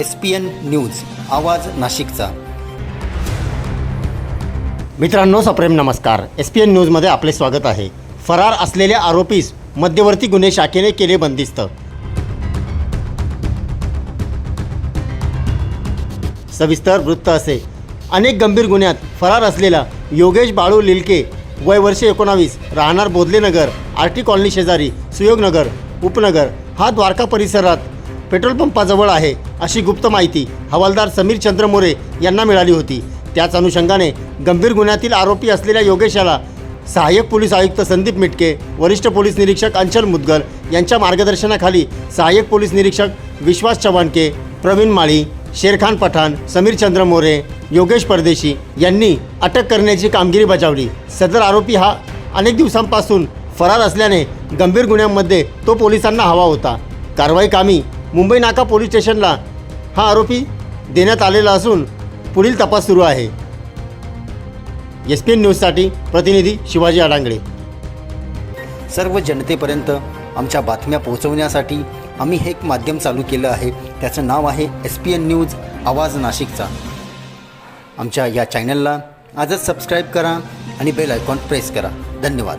S P N news आवाज नाशिकचा. मित्रांनो सप्रेम नमस्कार. एस पी एन न्यूजमध्ये आपले स्वागत आहे. फरार असलेल्या आरोपीस मध्यवर्ती गुन्हे शाखेने केले बंदिस्त. सविस्तर वृत्त असे. अनेक गंभीर गुन्ह्यात फरार असलेला योगेश बाळू लिलके वय वर्ष एकोणावीस राहणार बोधलेनगर आर टी कॉलनी शेजारी सुयोगनगर उपनगर. हा द्वारका परिसरात पेट्रोल पंपाजवळ आहे अशी गुप्त माहिती हवालदार समीर चंद्र मोरे यांना मिळाली होती. त्याच अनुषंगाने गंभीर गुन्ह्यातील आरोपी असलेल्या योगेश याला सहाय्यक पोलीस आयुक्त संदीप मिटके वरिष्ठ पोलीस निरीक्षक अंचल मुदगल यांच्या मार्गदर्शनाखाली सहाय्यक पोलीस निरीक्षक विश्वास चव्हाणके प्रवीण माळी शेरखान पठाण समीर चंद्र मोरे योगेश परदेशी यांनी अटक करण्याची कामगिरी बजावली. सदर आरोपी हा अनेक दिवसांपासून फरार असल्याने गंभीर गुन्ह्यांमध्ये तो पोलिसांना हवा होता. कारवाई कामी मुंबई नाका पोलीस स्टेशनला हा आरोपी देण्यात आलेला असून पुढील तपास सुरू आहे. एस पी एन न्यूजसाठी प्रतिनिधी शिवाजी अडांगळे सर्व जनतेपर्यंत आमच्या बातम्या पोहोचवण्यासाठी आम्ही हे एक माध्यम चालू केलं आहे. त्याचं नाव आहे एस पी एन न्यूज आवाज नाशिकचा. आमच्या या चॅनलला आजच सबस्क्राईब करा आणि बेल आयकॉन प्रेस करा. धन्यवाद.